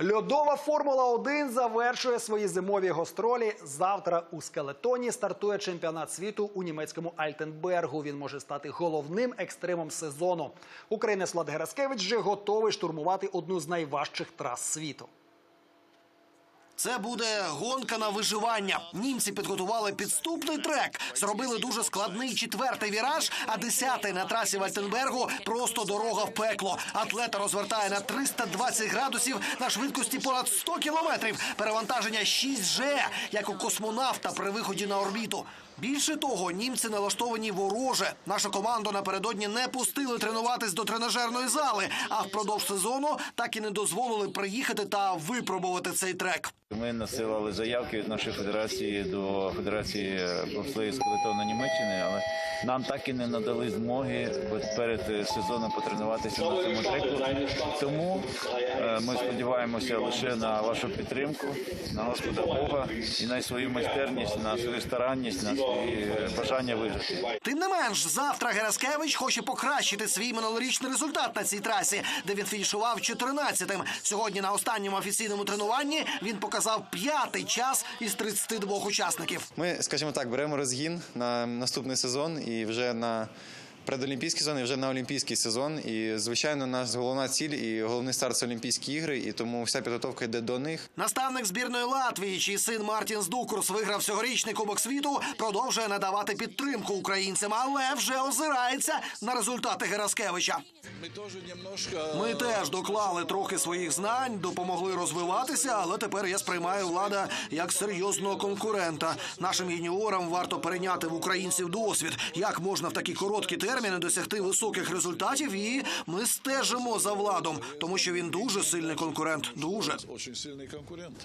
Льодова Формула 1 завершує свої зимові гастролі. Завтра у скелетоні стартує чемпіонат світу у німецькому Альтенбергу. Він може стати головним екстримом сезону. Українець Влад Гераскевич вже готовий штурмувати одну з найважчих трас світу. Це буде гонка на виживання. Німці підготували підступний трек, зробили дуже складний четвертий віраж, а десятий на трасі Вальтенбергу просто дорога в пекло. Атлета розвертає на 320 градусів на швидкості понад 100 кілометрів. Перевантаження 6G, як у космонавта при виході на орбіту. Більше того, німці налаштовані вороже. Нашу команду напередодні не пустили тренуватись до тренажерної зали, а впродовж сезону так і не дозволили приїхати та випробувати цей трек. Ми насилали заявки від нашої федерації до Федерації бобслею скелетону Німеччини, але нам так і не надали змоги перед сезоном потренуватися на цьому треку. Тому е, ми сподіваємося лише на вашу підтримку, на Господа Бога і на свою майстерність, на свою старанність, на свої е, бажання вижити. Тим не менш, завтра Гераскевич хоче покращити свій минулорічний результат на цій трасі, де він фінішував 14-тим. Сьогодні на останньому офіційному тренуванні він показав п'ятий час із 32 учасників. Ми, скажімо так, беремо розгін на наступний сезон і вже на предолімпійський сезон, і вже на олімпійський сезон. І звичайно, наша головна ціль і головний старт це Олімпійські ігри, і тому вся підготовка йде до них. Наставник збірної Латвії, чий син Мартін Здукурс виграв цьогорічний Кубок світу, продовжує надавати підтримку українцям, але вже озирається на результати Гераскевича. Ми теж доклали трохи своїх знань, допомогли розвиватися, але тепер я сприймаю влада як серйозного конкурента. Нашим юніорам варто перейняти в українців досвід, як можна в такі короткі терміни досягти високих результатів. І ми стежимо за владом, тому що він дуже сильний конкурент. Дуже Очень сильный конкурент.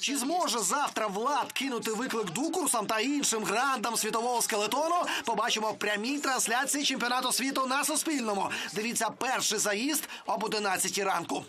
Чи зможе завтра влад кинути виклик дукурсам та іншим грандам світового скелетону? Побачимо в прямій трансляції чемпіонату світу на Суспільному. Дивіться перший заїзд об 11 ранку.